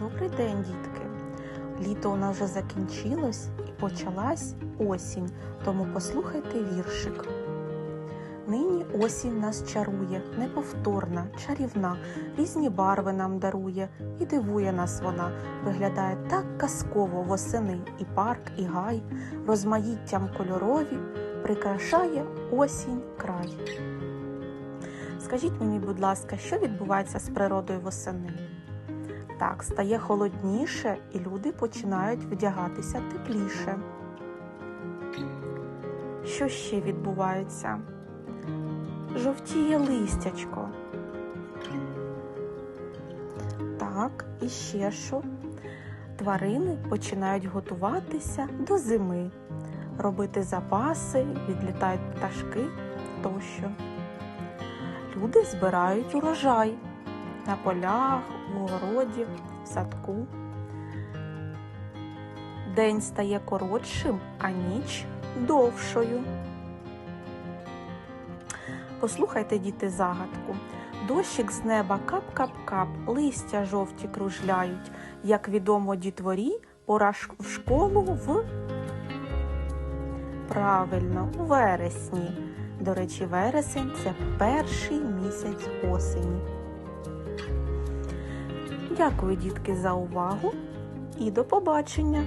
Добрий день, дітки! Літо у нас вже закінчилось і почалась осінь, тому послухайте віршик. Нині осінь нас чарує, неповторна, чарівна, різні барви нам дарує і дивує нас вона. Виглядає так казково восени і парк, і гай, розмаїттям кольорові прикрашає осінь край. Скажіть мені, будь ласка, що відбувається з природою восени? Так, стає холодніше, і люди починають вдягатися тепліше. Що ще відбувається? Жовтіє листячко. Так, і ще що? Тварини починають готуватися до зими, робити запаси, відлітають пташки тощо. Люди збирають урожай на полях, у городі, в садку. День стає коротшим, а ніч довшою. Послухайте, діти, загадку. Дощик з неба кап-кап-кап, листя жовті кружляють. Як відомо дітворі, пора в школу в правильно, у вересні. До речі, вересень це перший місяць осені. Дякую, дітки, за увагу і до побачення!